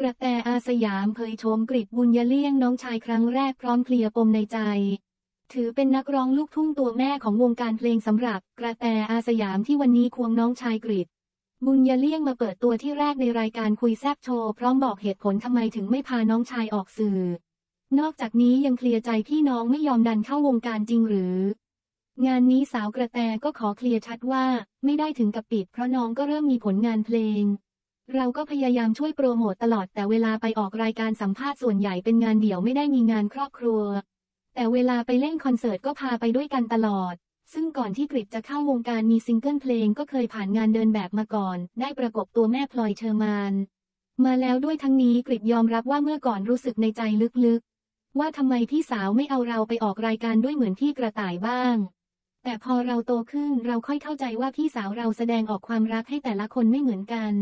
กระแตอาสยามเผยโฉมกริบบุญยเลี่ยงน้องชายครั้งแรกพร้อมเคลียร์ปมในใจ ถือเป็นนักร้องลูกทุ่งตัวแม่ของวงการเพลงสำหรับ กระแตอาสยามที่วันนี้ควงน้องชายกริบบุญยเลี่ยงมาเปิดตัวที่แรกในรายการคุยแซบโชว์พร้อมบอกเหตุผลทำไมถึงไม่พาน้องชายออกสื่อ นอกจากนี้ยังเคลียร์ใจพี่น้องไม่ยอมดันเข้าวงการจริงหรือ งานนี้สาวกระแตก็ขอเคลียร์ชัดว่า ไม่ได้ถึงกับปิดเพราะน้องก็เริ่มมีผลงานเพลง เราก็พยายามช่วยโปรโมตตลอดแต่เวลาไปออกรายการสัมภาษณ์ส่วนใหญ่เป็นงานเดี่ยวไม่ได้มีงานครอบครัว แต่เวลาไปเล่นคอนเสิร์ตก็พาไปด้วยกันตลอด ซึ่งก่อนที่กริดจะเข้าวงการมีซิงเกิลเพลงก็เคยผ่านงานเดินแบบมาก่อน ได้ประกบตัวแม่พลอยเชอร์มาน มาแล้วด้วยทั้งนี้กริดยอมรับว่าเมื่อก่อนรู้สึกในใจลึกๆ ว่าทำไมพี่สาวไม่เอาเราไปออกรายการด้วยเหมือนพี่กระต่ายบ้างแต่พอเราโตขึ้นเราค่อยเข้าใจว่าพี่สาวเราแสดงออกความรักให้แต่ละคนไม่เหมือนกัน